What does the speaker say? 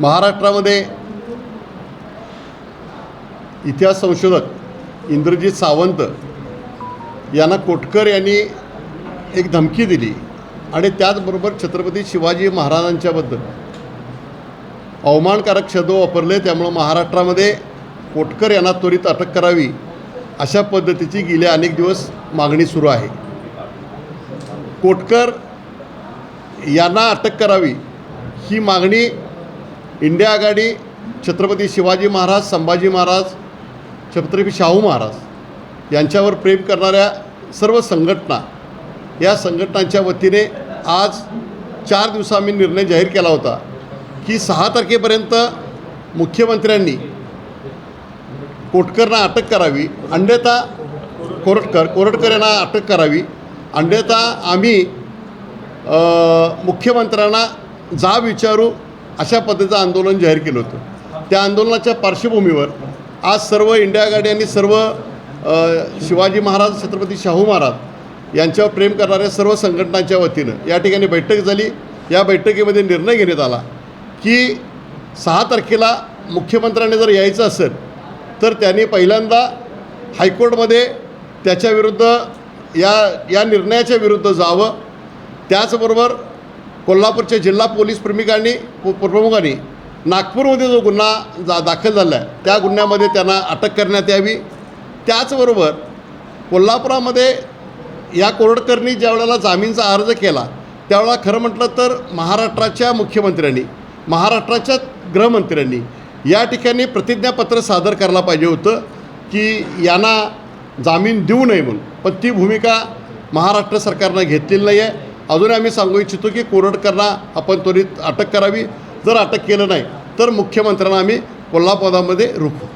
महाराष्ट्रामध्ये इतिहास संशोधक इंद्रजित सावंत यांना कोटकर यांनी एक धमकी दिली आणि त्याचबरोबर छत्रपती शिवाजी महाराजांच्याबद्दल. अवमानकारक शब्द वापरले त्यामुळं महाराष्ट्रामध्ये कोटकर यांना त्वरित अटक करावी अशा पद्धतीची गेले अनेक दिवस मागणी सुरू आहे. कोटकर यांना अटक करावी ही मागणी इंडिया आघाडी छत्रपती शिवाजी महाराज संभाजी महाराज छत्रपती शाहू महाराज यांच्यावर प्रेम करणाऱ्या सर्व संघटना या संघटनांच्या वतीने आज चार दिवसा आम्ही निर्णय जाहीर केला होता की सहा तारखेपर्यंत मुख्यमंत्र्यांनी कोटकरना अटक करावी. अन्यथा कोरटकर कोरटकर यांना अटक करावी. अन्यथा आम्ही मुख्यमंत्र्यांना जा विचारू अशा पद्धतीचं आंदोलन जाहीर केलं होतं. त्या आंदोलनाच्या पार्श्वभूमीवर आज सर्व इंडिया गाडी आणि सर्व शिवाजी महाराज छत्रपती शाहू महाराज यांच्यावर प्रेम करणाऱ्या सर्व संघटनांच्या वतीनं या ठिकाणी बैठक झाली. या बैठकीमध्ये निर्णय घेण्यात आला की सहा तारखेला मुख्यमंत्र्यांनी जर यायचं असेल तर त्यांनी पहिल्यांदा हायकोर्टमध्ये त्याच्याविरुद्ध या या निर्णयाच्या विरुद्ध जावं. त्याचबरोबर कोल्हापूरच्या जिल्हा पोलीस प्रमुखांनी प्रमुखांनी नागपूरमध्ये जो गुन्हा जा दाखल झाला आहे त्या गुन्ह्यामध्ये त्यांना अटक करण्यात यावी. त्याचबरोबर कोल्हापुरामध्ये या कोरडकरनी ज्या वेळेला जामीनचा अर्ज केला त्यावेळेला खरं म्हटलं तर महाराष्ट्राच्या मुख्यमंत्र्यांनी महाराष्ट्राच्या गृहमंत्र्यांनी या ठिकाणी प्रतिज्ञापत्र सादर करायला पाहिजे होतं की यांना जामीन देऊ नये म्हणून. पण ती भूमिका महाराष्ट्र सरकारनं घेतलेली नाही आहे अजूनही आम्ही सांगू इच्छितो की कोरडकरना आपण त्वरित अटक करावी. जर अटक केलं नाही तर मुख्यमंत्र्यांना आम्ही कोल्हापुरामध्ये रोखू.